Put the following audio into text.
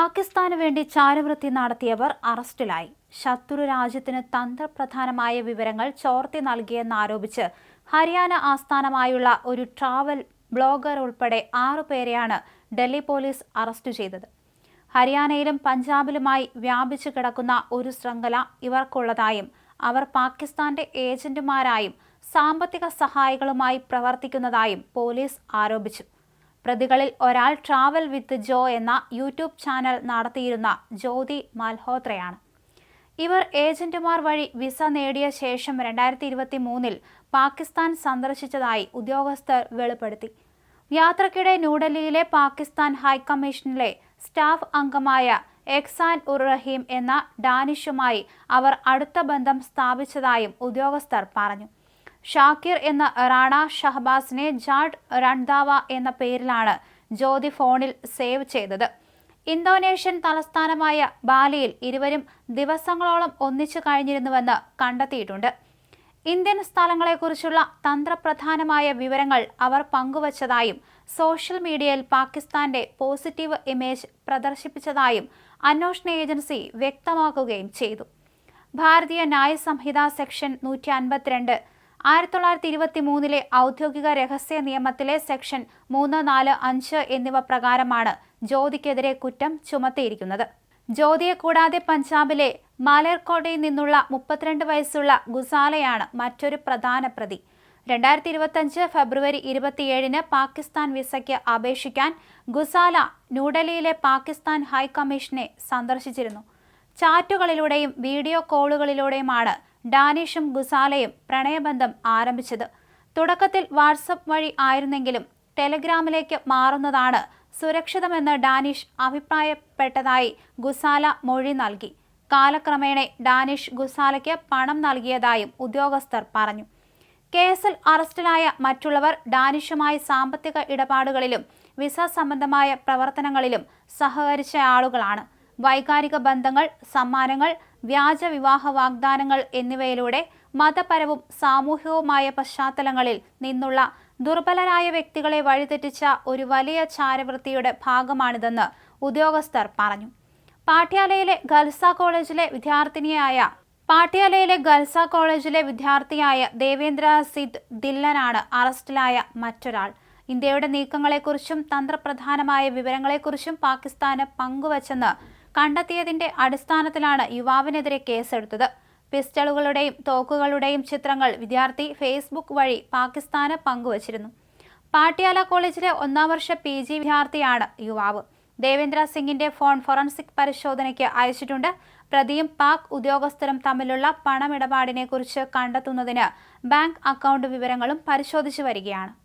പാകിസ്ഥാന് വേണ്ടി ചാരവൃത്തി നടത്തിയവർ അറസ്റ്റിലായി. ശത്രു രാജ്യത്തിന് തന്ത്രപ്രധാനമായ വിവരങ്ങൾ ചോർത്തി നൽകിയെന്നാരോപിച്ച് ഹരിയാന ആസ്ഥാനമായുള്ള ഒരു ട്രാവൽ ബ്ലോഗർ ഉൾപ്പെടെ ആറുപേരെയാണ് ഡൽഹി പോലീസ് അറസ്റ്റ് ചെയ്തത്. ഹരിയാനയിലും പഞ്ചാബിലുമായി വ്യാപിച്ചു കിടക്കുന്ന ഒരു ശൃംഖല ഇവർക്കുള്ളതായും അവർ പാകിസ്ഥാന്റെ ഏജന്റുമാരായും സാമ്പത്തിക സഹായികളുമായി പ്രവർത്തിക്കുന്നതായും പോലീസ് ആരോപിച്ചു. പ്രതികളിൽ ഒരാൾ ട്രാവൽ വിത്ത് ജോ എന്ന യൂട്യൂബ് ചാനൽ നടത്തിയിരുന്ന ജ്യോതി മൽഹോത്രയാണ്. ഇവർ ഏജന്റുമാർ വഴി വിസ നേടിയ ശേഷം രണ്ടായിരത്തി ഇരുപത്തി മൂന്നിൽ പാകിസ്ഥാൻ സന്ദർശിച്ചതായി ഉദ്യോഗസ്ഥർ വെളിപ്പെടുത്തി. യാത്രക്കിടെ ന്യൂഡൽഹിയിലെ പാകിസ്ഥാൻ ഹൈക്കമ്മീഷനിലെ സ്റ്റാഫ് അംഗമായ എക്സാൻ ഉർ റഹീം എന്ന ഡാനിഷുമായി അവർ അടുത്ത ബന്ധം സ്ഥാപിച്ചതായും ഉദ്യോഗസ്ഥർ പറഞ്ഞു. ഷാക്കിർ എന്ന റാണ ഷഹബാസിനെ ജാഡ് രൺദാവ എന്ന പേരിലാണ് ജ്യോതി ഫോണിൽ സേവ് ചെയ്തത്. ഇന്തോനേഷ്യൻ തലസ്ഥാനമായ ബാലിയിൽ ഇരുവരും ദിവസങ്ങളോളം ഒന്നിച്ചു കഴിഞ്ഞിരുന്നുവെന്ന് കണ്ടെത്തിയിട്ടുണ്ട്. ഇന്ത്യൻ സ്ഥലങ്ങളെക്കുറിച്ചുള്ള തന്ത്രപ്രധാനമായ വിവരങ്ങൾ അവർ പങ്കുവച്ചതായും സോഷ്യൽ മീഡിയയിൽ പാകിസ്ഥാന്റെ പോസിറ്റീവ് ഇമേജ് പ്രദർശിപ്പിച്ചതായും അന്വേഷണ ഏജൻസി വ്യക്തമാക്കുകയും ചെയ്തു. ഭാരതീയ ന്യായ സംഹിത സെക്ഷൻ നൂറ്റി അൻപത്തിരണ്ട് ആയിരത്തി തൊള്ളായിരത്തി ഇരുപത്തി മൂന്നിലെ ഔദ്യോഗിക രഹസ്യ നിയമത്തിലെ സെക്ഷൻ മൂന്ന് നാല് അഞ്ച് എന്നിവ പ്രകാരമാണ് ജ്യോതിക്കെതിരെ കുറ്റം ചുമത്തിയിരിക്കുന്നത്. ജ്യോതിയെ കൂടാതെ പഞ്ചാബിലെ മാലേർക്കോട്ടയിൽ നിന്നുള്ള മുപ്പത്തിരണ്ട് വയസ്സുള്ള ഗുസാലയാണ് മറ്റൊരു പ്രധാന പ്രതി. രണ്ടായിരത്തി ഇരുപത്തഞ്ച് ഫെബ്രുവരി ഇരുപത്തിയേഴിന് പാകിസ്ഥാൻ വിസയ്ക്ക് അപേക്ഷിക്കാൻ ഗുസാല ന്യൂഡൽഹിയിലെ പാകിസ്ഥാൻ ഹൈക്കമ്മീഷനെ സന്ദർശിച്ചിരുന്നു. ചാറ്റുകളിലൂടെയും വീഡിയോ കോളുകളിലൂടെയുമാണ് ഡാനിഷും ഗുസാലയും പ്രണയബന്ധം ആരംഭിച്ചത്. തുടക്കത്തിൽ വാട്സപ്പ് വഴി ആയിരുന്നെങ്കിലും ടെലഗ്രാമിലേക്ക് മാറുന്നതാണ് സുരക്ഷിതമെന്ന് ഡാനിഷ് അഭിപ്രായപ്പെട്ടതായി ഗുസാല മൊഴി നൽകി. കാലക്രമേണ ഡാനിഷ് ഗുസാലയ്ക്ക് പണം നൽകിയതായും ഉദ്യോഗസ്ഥർ പറഞ്ഞു. കേസിൽ അറസ്റ്റിലായ മറ്റുള്ളവർ ഡാനിഷുമായി സാമ്പത്തിക ഇടപാടുകളിലും വിസ സംബന്ധമായ പ്രവർത്തനങ്ങളിലും സഹകരിച്ച ആളുകളാണ്. വൈകാരിക ബന്ധങ്ങൾ സമ്മാനങ്ങൾ വ്യാജ വിവാഹ വാഗ്ദാനങ്ങൾ എന്നിവയിലൂടെ മതപരവും സാമൂഹികവുമായ പശ്ചാത്തലങ്ങളിൽ നിന്നുള്ള ദുർബലരായ വ്യക്തികളെ വഴിതെറ്റിച്ച ഒരു വലിയ ചാരവൃത്തിയുടെ ഭാഗമാണിതെന്ന് ഉദ്യോഗസ്ഥർ പറഞ്ഞു. പാട്യാലയിലെ ഗൽസ കോളേജിലെ വിദ്യാർത്ഥിനിയായ പാട്യാലയിലെ ഗൽസ കോളേജിലെ വിദ്യാർത്ഥിയായ ദേവേന്ദ്ര സിദ് ദില്ലനാണ് അറസ്റ്റിലായ മറ്റൊരാൾ. ഇന്ത്യയുടെ നീക്കങ്ങളെക്കുറിച്ചും തന്ത്രപ്രധാനമായ വിവരങ്ങളെക്കുറിച്ചും പാകിസ്ഥാന് പങ്കുവച്ചെന്ന് കണ്ടെത്തിയതിന്റെ അടിസ്ഥാനത്തിലാണ് യുവാവിനെതിരെ കേസെടുത്തത്. പിസ്റ്റളുകളുടെയും തോക്കുകളുടെയും ചിത്രങ്ങൾ വിദ്യാർത്ഥി ഫേസ്ബുക്ക് വഴി പാകിസ്ഥാന് പങ്കുവച്ചിരുന്നു. പാട്യാല കോളേജിലെ ഒന്നാം വർഷ പി ജി വിദ്യാർത്ഥിയാണ് യുവാവ്. ദേവേന്ദ്ര സിംഗിന്റെ ഫോൺ ഫോറൻസിക് പരിശോധനയ്ക്ക് അയച്ചിട്ടുണ്ട്. പ്രതിയും പാക് ഉദ്യോഗസ്ഥരും തമ്മിലുള്ള പണമിടപാടിനെക്കുറിച്ച് കണ്ടെത്തുന്നതിന് ബാങ്ക് അക്കൗണ്ട് വിവരങ്ങളും പരിശോധിച്ചു വരികയാണ്.